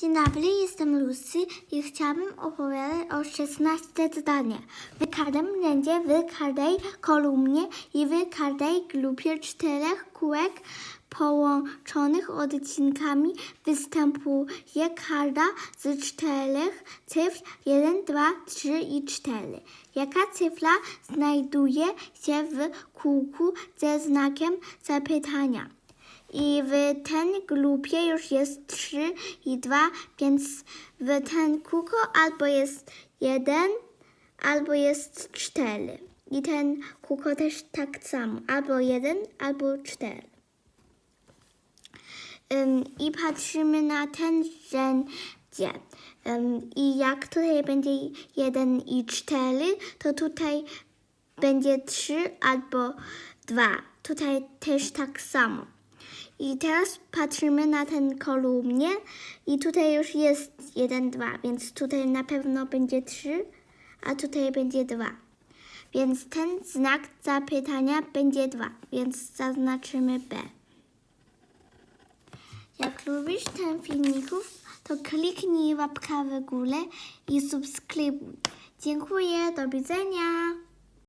Dzień dobry, jestem Lucy i chciałabym opowiadać o 16 zdaniach. W każdym rzędzie, w każdej kolumnie i w każdej grupie czterech kółek połączonych odcinkami występuje każda z czterech cyfr 1, 2, 3 i 4. Jaka cyfra znajduje się w kółku ze znakiem zapytania? I w tej grupie już jest 3 i 2, więc w ten kółko albo jest 1, albo jest 4. I ten kółko też tak samo, albo 1, albo 4. Ym, I patrzymy na ten rzędzie. Ym, I jak tutaj będzie 1 i 4, to tutaj będzie 3 albo 2. Tutaj też tak samo. I teraz patrzymy na ten kolumnie i tutaj już jest 1, 2, więc tutaj na pewno będzie 3, a tutaj będzie 2. Więc ten znak zapytania będzie 2, więc zaznaczymy B. Jak lubisz ten filmików, to kliknij łapkę w górę i subskrybuj. Dziękuję, do widzenia.